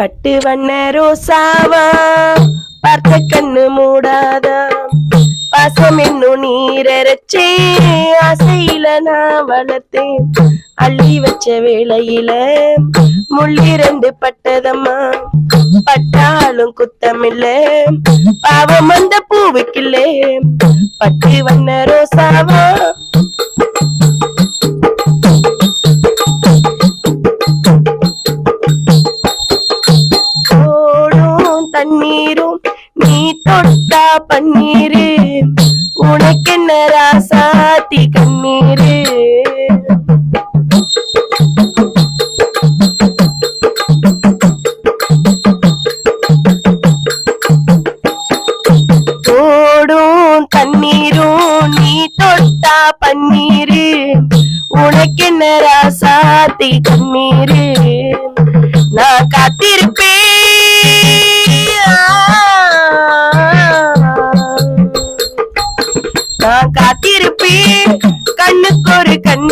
பட்டு வண்ண ரோசாவா? பார்த்த கண்ணு மூடாதா? பாசம் என்னும் நீரச்சே ஆசையில நான் வளர்த்தேன். அள்ளி வச்ச வேளையில முள்ளிரண்டு பட்டதம்மா. பட்டாலும் குத்தமில்ல பாவம் அந்த பூவுக்கில்லே. பட்டு வண்ண ரோசாவா? பன்னீரு உனக்கென்ன ராசாத்தி கண்ணீரு? ஓடும் தண்ணீரும் நீ தொட்டா பன்னீரு. உனக்கென்ன ராசாத்தி கண்ணீரு? நான் காத்திருப்பேன்.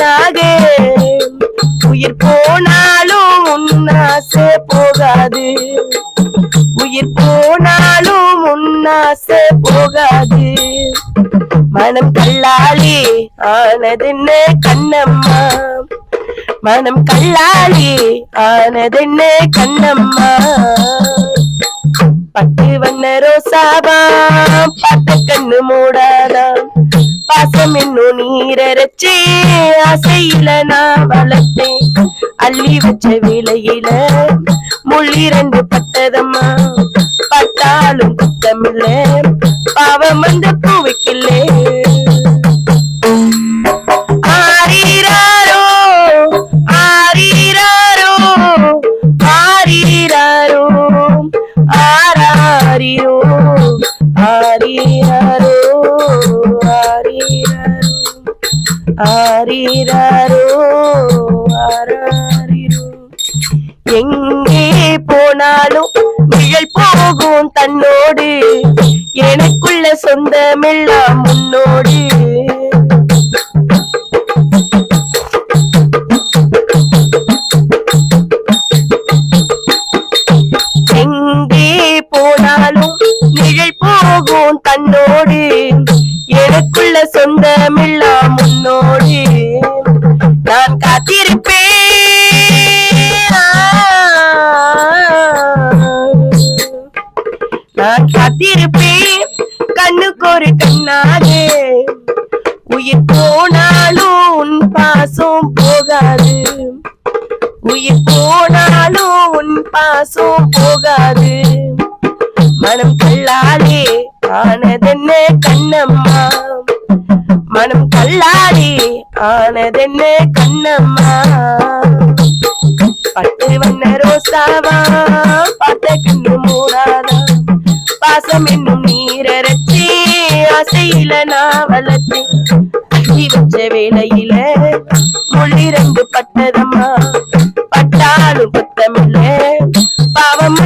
ஒரு உயிர் போனாலும் உன்னாசை போகாது. உயிர் போனாலும் உன்னாசை போகாது. மனம் கல்லாளி ஆனதென்ன கண்ணம்மா? மனம் கல்லாளி ஆனதென்ன கண்ணம்மா? பட்டு வண்ண ரோசாவா பார்த்த கண்ணு மூடாதா பாசம் என்னும் நீரச்சே ஆசையில நான் வளர்த்தேன். அள்ளி வச்ச வேலையில முள்ளிரண்டு பட்டதம்மா. பட்டாலும் குத்தமில்ல பாவம் அந்த பூவைக்கில்லே. ஆரீராரோ ஆரீராரோ ஆரீராரோ ஆராரிரோ ஆரீராரோ. ஆரீராரோ ஆராரிரோ. எங்கே போனாலும் நிழல் போகும் தன்னோடு. எனக்குள்ள சொந்தமெல்லாம் முன்னோடு எங்கே போனாலும் நிழல் போகும் தன்னோடு. எனக்குள்ள சொந்தமெல்லாம் ஒரு கண்ணாக உயிர் போனாலும் உன் பாசம் போகாது. உயிர் போனாலும் உன் பாசம் போகாது. மனம் கல்லாலே ஆனதென்ன கண்ணம்மா? மனம் கல்லாடி ஆனதென்ன கண்ணம்மா? பட்டு வண்ண ரோசாவா? பார்த்த கண்ணு மூடாதா? பாசம் என்னும் நீரச்சே ஆசையில நான் வளர்த்தேன் அள்ளி வச்ச வேலையில முள்ளிரண்டு பட்டதம்மா பட்டாலும் குத்தமில்ல பாவம்